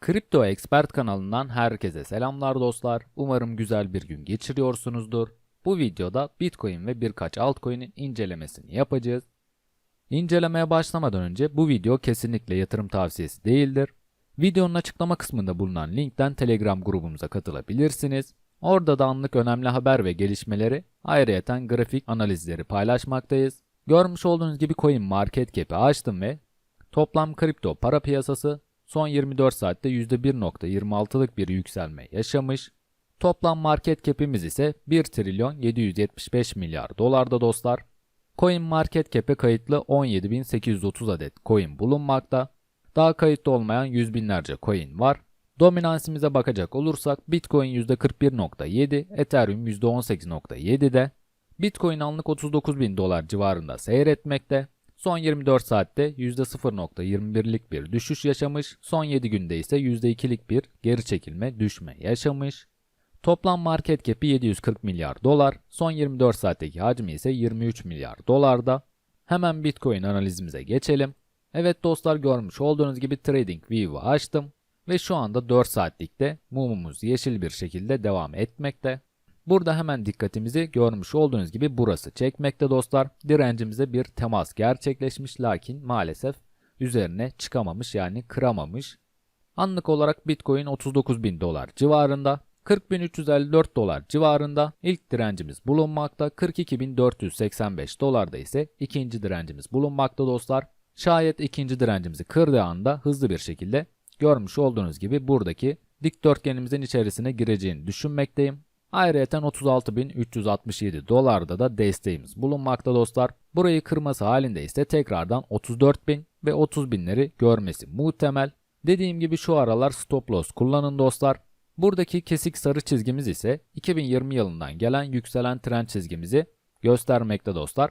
Kripto Expert kanalından herkese selamlar dostlar. Umarım güzel bir gün geçiriyorsunuzdur. Bu videoda Bitcoin ve birkaç altcoin'in incelemesini yapacağız. İncelemeye başlamadan önce bu video kesinlikle yatırım tavsiyesi değildir. Videonun açıklama kısmında bulunan linkten Telegram grubumuza katılabilirsiniz. Orada da anlık önemli haber ve gelişmeleri, ayrıyeten grafik analizleri paylaşmaktayız. Görmüş olduğunuz gibi Coin Market Cap'i açtım ve toplam kripto para piyasası son 24 saatte %1.26'lık bir yükselme yaşamış. Toplam market cap'imiz ise 1 trilyon 775 milyar dolarda dostlar. Coin market cap'e kayıtlı 17.830 adet coin bulunmakta. Daha kayıtlı olmayan yüz binlerce coin var. Dominansimize bakacak olursak Bitcoin %41.7, Ethereum %18.7'de. Bitcoin anlık 39 bin dolar civarında seyretmekte. Son 24 saatte %0.21'lik bir düşüş yaşamış, son 7 günde ise %2'lik bir geri çekilme düşme yaşamış. Toplam market cap'i 740 milyar dolar, son 24 saatteki hacmi ise 23 milyar dolarda. Hemen Bitcoin analizimize geçelim. Evet dostlar görmüş olduğunuz gibi TradingView'u açtım ve şu anda 4 saatlikte mumumuz yeşil bir şekilde devam etmekte. Burada hemen dikkatimizi görmüş olduğunuz gibi burası çekmekte dostlar. Direncimize bir temas gerçekleşmiş lakin maalesef üzerine çıkamamış yani kıramamış. Anlık olarak Bitcoin 39 bin dolar civarında. 40.354 dolar civarında ilk direncimiz bulunmakta. 42.485 dolarda ise ikinci direncimiz bulunmakta dostlar. Şayet ikinci direncimizi kırdığı anda hızlı bir şekilde görmüş olduğunuz gibi buradaki dikdörtgenimizin içerisine gireceğini düşünmekteyim. Ayrıca 36.367 dolarda da desteğimiz bulunmakta dostlar. Burayı kırması halinde ise tekrardan 34.000 ve 30.000'leri görmesi muhtemel. Dediğim gibi şu aralar stop loss kullanın dostlar. Buradaki kesik sarı çizgimiz ise 2020 yılından gelen yükselen trend çizgimizi göstermekte dostlar.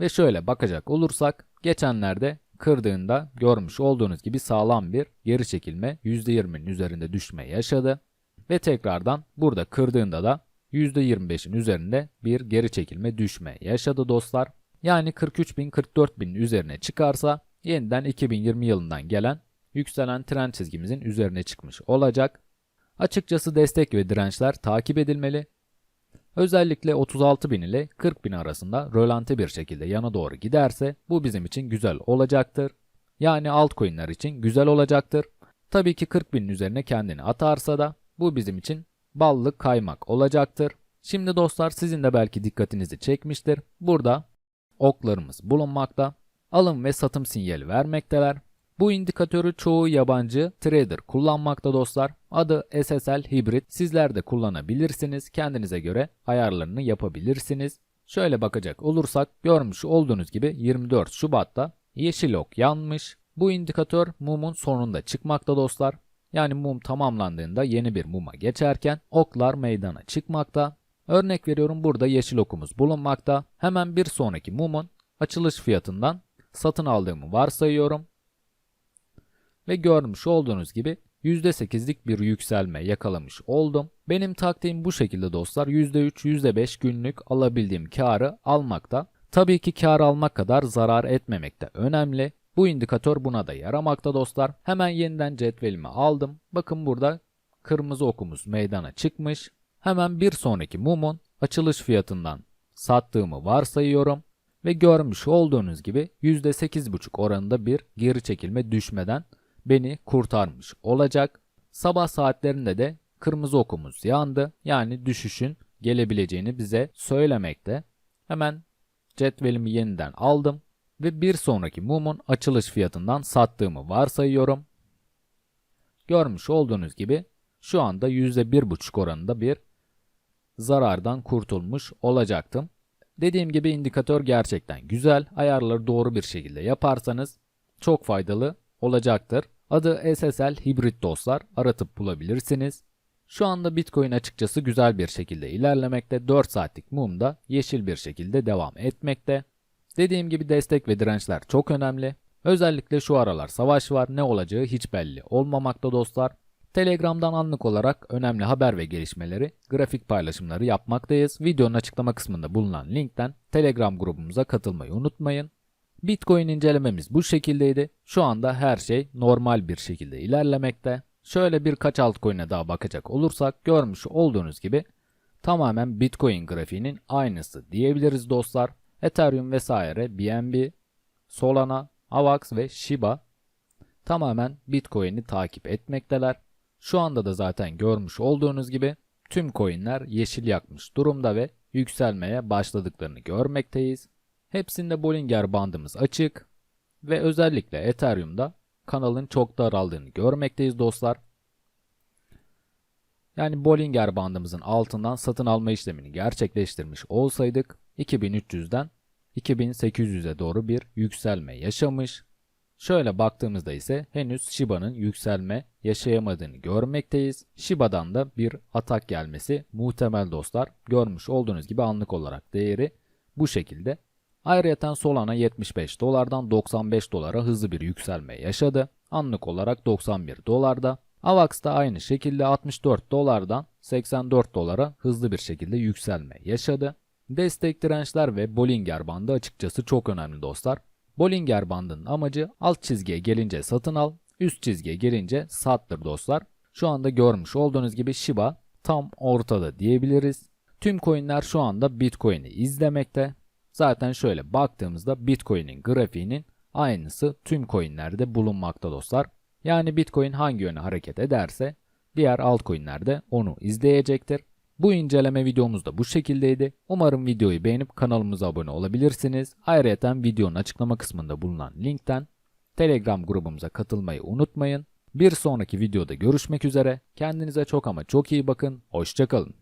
Ve şöyle bakacak olursak geçenlerde kırdığında görmüş olduğunuz gibi sağlam bir geri çekilme %20'nin üzerinde düşme yaşadı. Ve tekrardan burada kırdığında da %25'in üzerinde bir geri çekilme düşme yaşadı dostlar. Yani 43.000 44.000'in üzerine çıkarsa yeniden 2020 yılından gelen yükselen trend çizgimizin üzerine çıkmış olacak. Açıkçası destek ve dirençler takip edilmeli. Özellikle 36.000 ile 40.000 arasında rölanti bir şekilde yana doğru giderse bu bizim için güzel olacaktır. Yani altcoin'ler için güzel olacaktır. Tabii ki 40.000'in üzerine kendini atarsa da bu bizim için ballı kaymak olacaktır. Şimdi dostlar sizin de belki dikkatinizi çekmiştir. Burada oklarımız bulunmakta. Alım ve satım sinyali vermekteler. Bu indikatörü çoğu yabancı trader kullanmakta dostlar. Adı SSL Hybrid. Sizler de kullanabilirsiniz. Kendinize göre ayarlarını yapabilirsiniz. Şöyle bakacak olursak görmüş olduğunuz gibi 24 Şubat'ta yeşil ok yanmış. Bu indikatör mumun sonunda çıkmakta dostlar. Yani mum tamamlandığında yeni bir muma geçerken oklar meydana çıkmakta. Örnek veriyorum burada yeşil okumuz bulunmakta. Hemen bir sonraki mumun açılış fiyatından satın aldığımı varsayıyorum. Ve görmüş olduğunuz gibi %8'lik bir yükselme yakalamış oldum. Benim taktiğim bu şekilde dostlar. %3, %5 günlük alabildiğim karı almakta. Tabii ki kar almak kadar zarar etmemek de önemli. Bu indikatör buna da yaramakta dostlar. Hemen yeniden cetvelimi aldım. Bakın burada kırmızı okumuz meydana çıkmış. Hemen bir sonraki mumun açılış fiyatından sattığımı varsayıyorum. Ve görmüş olduğunuz gibi %8,5 oranında bir geri çekilme düşmeden beni kurtarmış olacak. Sabah saatlerinde de kırmızı okumuz yandı. Yani düşüşün gelebileceğini bize söylemekte. Hemen cetvelimi yeniden aldım ve bir sonraki mumun açılış fiyatından sattığımı varsayıyorum. Görmüş olduğunuz gibi şu anda %1,5 oranında bir zarardan kurtulmuş olacaktım. Dediğim gibi indikatör gerçekten güzel. Ayarları doğru bir şekilde yaparsanız çok faydalı olacaktır. Adı SSL Hybrid dostlar. Aratıp bulabilirsiniz. Şu anda Bitcoin açıkçası güzel bir şekilde ilerlemekte. 4 saatlik mum da yeşil bir şekilde devam etmekte. Dediğim gibi destek ve dirençler çok önemli. Özellikle şu aralar savaş var ne olacağı hiç belli olmamakta dostlar. Telegram'dan anlık olarak önemli haber ve gelişmeleri, grafik paylaşımları yapmaktayız. Videonun açıklama kısmında bulunan linkten Telegram grubumuza katılmayı unutmayın. Bitcoin incelememiz bu şekildeydi. Şu anda her şey normal bir şekilde ilerlemekte. Şöyle birkaç altcoin'e daha bakacak olursak görmüş olduğunuz gibi tamamen Bitcoin grafiğinin aynısı diyebiliriz dostlar. Ethereum vesaire, BNB, Solana, AVAX ve Shiba tamamen Bitcoin'i takip etmekteler. Şu anda da zaten görmüş olduğunuz gibi tüm coinler yeşil yakmış durumda ve yükselmeye başladıklarını görmekteyiz. Hepsinde Bollinger bandımız açık ve özellikle Ethereum'da kanalın çok daraldığını görmekteyiz dostlar. Yani Bollinger bandımızın altından satın alma işlemini gerçekleştirmiş olsaydık 2300'den 2800'e doğru bir yükselme yaşamış. Şöyle baktığımızda ise henüz Shiba'nın yükselme yaşayamadığını görmekteyiz. Shiba'dan da bir atak gelmesi muhtemel dostlar. Görmüş olduğunuz gibi anlık olarak değeri bu şekilde. Ayrıca Solana 75 dolardan 95 dolara hızlı bir yükselme yaşadı. Anlık olarak 91 dolarda. AVAX da aynı şekilde 64 dolardan 84 dolara hızlı bir şekilde yükselme yaşadı. Destek dirençler ve Bollinger bandı açıkçası çok önemli dostlar. Bollinger bandının amacı alt çizgiye gelince satın al, üst çizgiye gelince sattır dostlar. Şu anda görmüş olduğunuz gibi Shiba tam ortada diyebiliriz. Tüm coinler şu anda Bitcoin'i izlemekte. Zaten şöyle baktığımızda Bitcoin'in grafiğinin aynısı tüm coinlerde bulunmakta dostlar. Yani Bitcoin hangi yöne hareket ederse diğer altcoin'ler de onu izleyecektir. Bu inceleme videomuz da bu şekildeydi. Umarım videoyu beğenip kanalımıza abone olabilirsiniz. Ayrıca videonun açıklama kısmında bulunan linkten Telegram grubumuza katılmayı unutmayın. Bir sonraki videoda görüşmek üzere. Kendinize çok ama çok iyi bakın. Hoşçakalın.